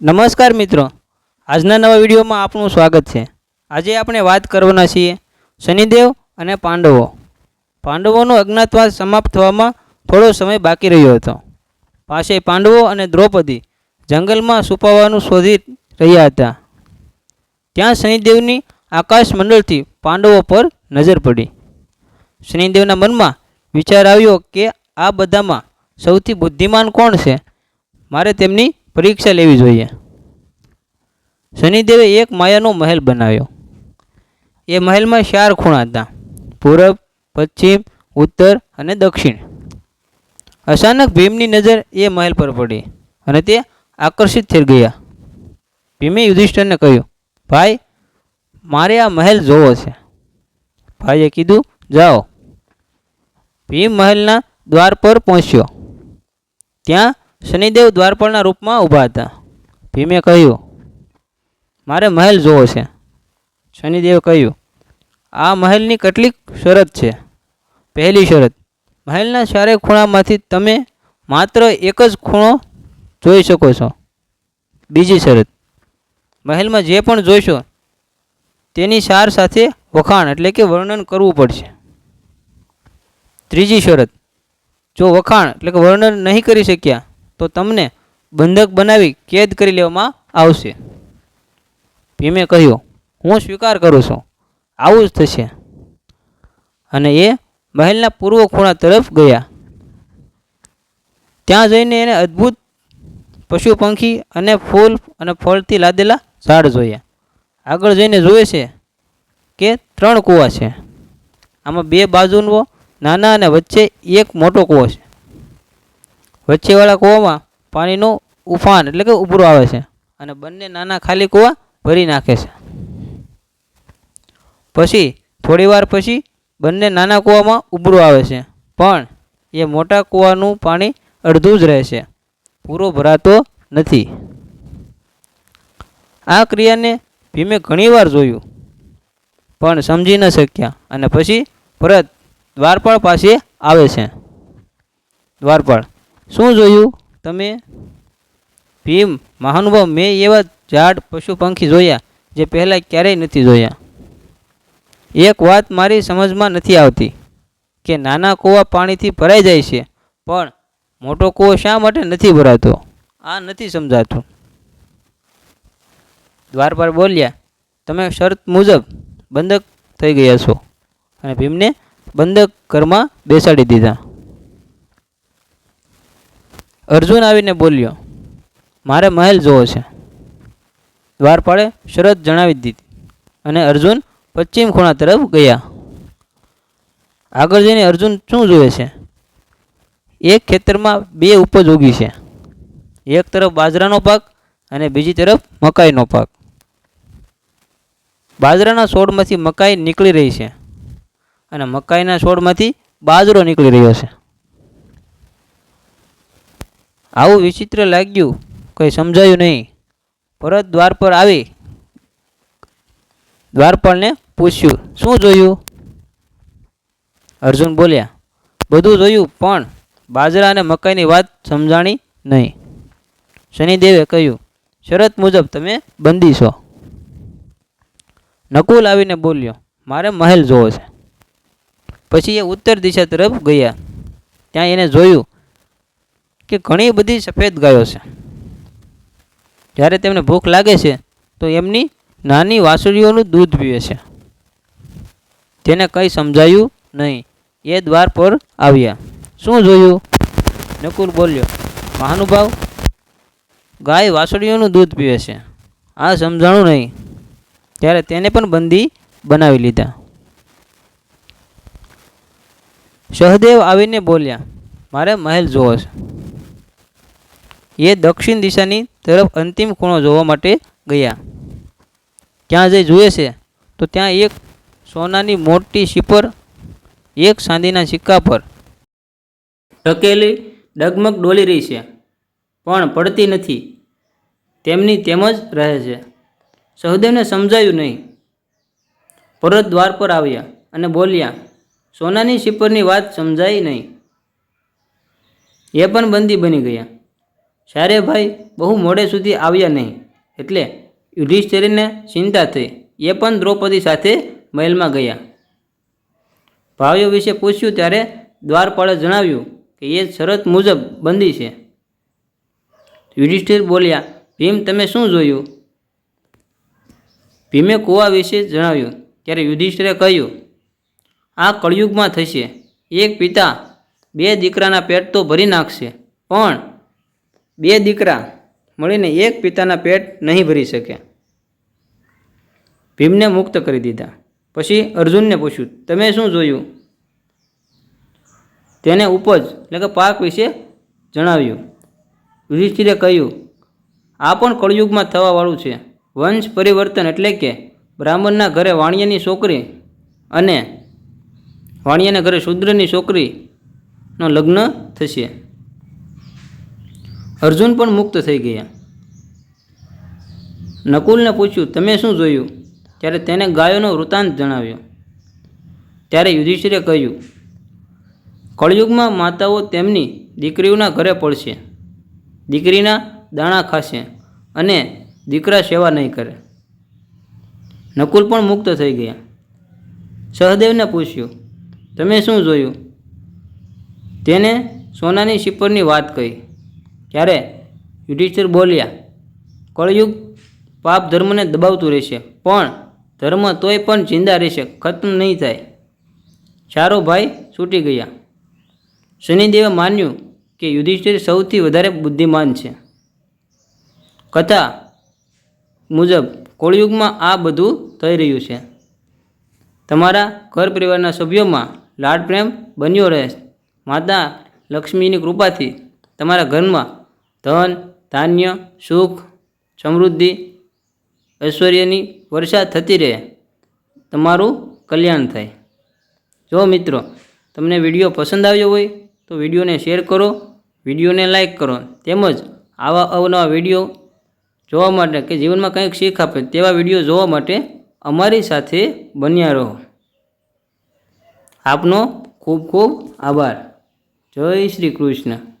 નમસ્કાર મિત્રો. આજના નવા વિડીયોમાં આપનું સ્વાગત છે. આજે આપણે વાત કરવાના છીએ શનિદેવ અને પાંડવો. પાંડવોનો અજ્ઞાતવાસ સમાપ્ત થવામાં થોડો સમય બાકી રહ્યો હતો. પાસે પાંડવો અને દ્રૌપદી જંગલમાં છુપાવવાનું શોધી રહ્યા હતા. ત્યાં શનિદેવની આકાશ મંડળથી પાંડવો પર નજર પડી. શનિદેવના મનમાં વિચાર આવ્યો કે આ બધામાં સૌથી બુદ્ધિમાન કોણ છે? મારે તેમની પરીક્ષા લેવી જોઈએ. શનિદેવે એક માયાનો મહેલ બનાવ્યો. એ મહેલમાં ચાર ખૂણા હતા. પૂરબ, પશ્ચિમ, ઉત્તર અને દક્ષિણ. અચાનક ભીમની નજર એ મહેલ પર પડી અને તે આકર્ષિત થઈ ગયા. ભીમે યુધિષ્ઠરને કહ્યું, ભાઈ, મારે આ મહેલ જોવો છે. ભાઈએ કીધું, જાઓ. ભીમ મહેલના દ્વાર પર પહોંચ્યો. ત્યાં શનિદેવ દ્વારપાળના રૂપમાં ઊભા હતા. ભીમે કહ્યું, મારે મહેલ જોવો છે. શનિદેવે કહ્યું, આ મહેલની કેટલીક શરત છે. પહેલી શરત, મહેલના ચારે ખૂણામાંથી તમે માત્ર એક જ ખૂણો જોઈ શકો છો. બીજી શરત, મહેલમાં જે પણ જોઈશો, તેની સાર સાથે વખાણ એટલે કે વર્ણન કરવું પડશે. ત્રીજી શરત, જો વખાણ એટલે કે વર્ણન નહીં કરી શક્યા તો તમને બંધક બનાવી કેદ કરી લેવામાં આવશે. ભીમે કહ્યું, હું સ્વીકાર કરું છું. આવું જ થશે. અને એ મહેલના પૂર્વ ખૂણા તરફ ગયા. ત્યાં જઈને એને અદ્ભુત પશુ પંખી અને ફૂલ અને ફળથી લાદેલા ઝાડ જોયા. આગળ જઈને જોવે છે કે ત્રણ કૂવા છે. આમાં બે બાજુનો નાના અને વચ્ચે એક મોટો કૂવો છે. વચ્ચેવાળા કૂવામાં પાણીનું ઉફાન એટલે કે ઉભરો આવે છે અને બંને નાના ખાલી કૂવા ભરી નાખે છે. પછી થોડીવાર પછી બંને નાના કૂવામાં ઉભરો આવે છે. પણ એ મોટા કૂવાનું પાણી અડધું જ રહે છે. પૂરો ભરાતો નથી. આ ક્રિયાને ભીમે ઘણીવાર જોયું, પણ સમજી ન શક્યા અને પછી પરત દ્વારપાળ પાસે આવે છે. દ્વારપાળ શું જોયું? તમે? ભીમ, મહાનુભાવ, મેં એવા ઝાડ પશુ પંખી જોયા જે પહેલાં ક્યારેય નથી જોયા. એક વાત મારી સમજમાં નથી આવતી કે નાના કૂવા પાણીથી ભરાઈ જાય છે, પણ મોટો કૂવો શા માટે નથી ભરાતો? આ નથી સમજાતું. દ્વારપાળ બોલ્યા, તમે શરત મુજબ બંધક થઈ ગયા છો. અને ભીમને બંધક ઘરમાં બેસાડી દીધા. અર્જુન આવીને બોલ્યો, મારે મહેલ જોવો છે. દ્વારપાળે શરત જણાવી દીધી અને અર્જુન પશ્ચિમ ખૂણા તરફ ગયા. આગળ જઈને અર્જુન શું જુએ છે? એક ખેતરમાં બે ઉપજ ઉગી છે. એક તરફ બાજરાનો પાક અને બીજી તરફ મકાઈનો પાક. બાજરાના છોડમાંથી મકાઈ નીકળી રહી છે અને મકાઈના છોડમાંથી બાજરો નીકળી રહ્યો છે. આવું વિચિત્ર લાગ્યું, કંઈ સમજાયું નહીં. પરત દ્વાર પર આવી. દ્વારપાળને પૂછ્યું, શું જોયું? અર્જુન બોલ્યા, બધું જોયું, પણ બાજરા અને મકાઈની વાત સમજાણી નહીં. શનિદેવે કહ્યું, શરત મુજબ તમે બંદી છો. નકુલ આવીને બોલ્યો, મારે મહેલ જોવો છે. પછી એ ઉત્તર દિશા તરફ ગયા. ત્યાં એને જોયું કે ઘણી બધી સફેદ ગાયો છે. જ્યારે તેમને ભૂખ લાગે છે, તો એમની નાની વાસળીઓનું દૂધ પીવે છે. તેને કંઈ સમજાયું નહીં. એ દ્વાર પર આવ્યા. શું જોયું? નકુલ બોલ્યો. મહાનુભાવ, ગાય વાસળીઓનું દૂધ પીવે છે. આ સમજાણું નહીં. ત્યારે તેને પણ બંદી બનાવી લીધા. સહદેવ આવીને બોલ્યા, મારે મહેલ જોવો છે. એ દક્ષિણ દિશાની તરફ અંતિમ ખૂણો જોવા માટે ગયા. ત્યાં જઈ જુએ છે, તો ત્યાં એક સોનાની મોટી શિપર, એક ચાંદીના સિક્કા પર ટકેલી ડગમગ ડોલી રહી છે, પણ પડતી નથી. તેમની તેમ જ રહે છે. સહદેવને સમજાયું નહીં. પરત દ્વાર પર આવ્યા અને બોલ્યા, સોનાની શિપરની વાત સમજાઈ નહીં. એ પણ બંદી બની ગયા. શારેભાઈ બહુ મોડે સુધી આવ્યા નહીં, એટલે યુધિષ્ઠિરને ચિંતા થઈ. એ પણ દ્રૌપદી સાથે મહેલમાં ગયા. ભાવ્યો વિશે પૂછ્યું ત્યારે દ્વારપાળે જણાવ્યું કે એ શરત મુજબ બંદી છે. યુધિષ્ઠિર બોલ્યા, ભીમ, તમે શું જોયું? ભીમે કુવા વિશે જણાવ્યું. ત્યારે યુધિષ્ઠિરે કહ્યું, આ કળિયુગમાં થશે. એક પિતા બે દીકરાના પેટ તો ભરી નાખશે. પણ બે દીકરા મળીને એક પિતાના પેટ નહીં ભરી શકે. ભીમને મુક્ત કરી દીધા. પછી અર્જુનને પૂછ્યું, તમે શું જોયું? તેને ઉપજ, એટલે કે પાક વિશે જણાવ્યું. યુધિષ્ઠિરે કહ્યું, આ પણ કળિયુગમાં થવાવાળું છે. વંશ પરિવર્તન એટલે કે બ્રાહ્મણના ઘરે વાણિયાની છોકરી અને વાણિયાના ઘરે શૂદ્રની છોકરીનો લગ્ન થશે. અર્જુન પણ મુક્ત થઈ ગયા. નકુલને પૂછ્યું, તમે શું જોયું? ત્યારે તેને ગાયોનો વૃત્તાંત જણાવ્યો. ત્યારે યુધિષ્ઠિરે કહ્યું, કળયુગમાં માતાઓ તેમની દીકરીઓના ઘરે પડશે. દીકરીના દાણા ખાશે અને દીકરા સેવા નહીં કરે. નકુલ પણ મુક્ત થઈ ગયા. સહદેવને પૂછ્યું, તમે શું જોયું? તેને સોનાની શિપરની વાત કહી ત્યારે યુધિષ્ઠિર બોલ્યા, કળયુગ પાપ ધર્મને દબાવતું રહેશે, પણ ધર્મ તોય પણ જિંદા રહેશે, ખતમ નહીં થાય. ચારો ભાઈ છૂટી ગયા. શનિદેવે માન્યું કે યુધિષ્ઠિર સૌથી વધારે બુદ્ધિમાન છે. કથા મુજબ, કોળયુગમાં આ બધું થઈ રહ્યું છે. તમારા ઘર પરિવારના સભ્યોમાં લાડ પ્રેમ બન્યો રહે. માતા લક્ષ્મીની કૃપાથી તમારા ઘરમાં ધન, ધાન્ય, સુખ, સમૃદ્ધિ, ઐશ્વર્યની વર્ષા થતી રહે. તમારું કલ્યાણ થાય. જો મિત્રો, તમને વીડિયો પસંદ આવ્યો હોય, તો વિડીયોને શેર કરો, વિડીયોને લાઇક કરો, તેમજ આવા અવનવા વીડિયો જોવા માટે કે જીવનમાં કંઈક શીખ આપે તેવા વીડિયો જોવા માટે અમારી સાથે બન્યા રહો. આપનો ખૂબ ખૂબ આભાર. જય શ્રી કૃષ્ણ.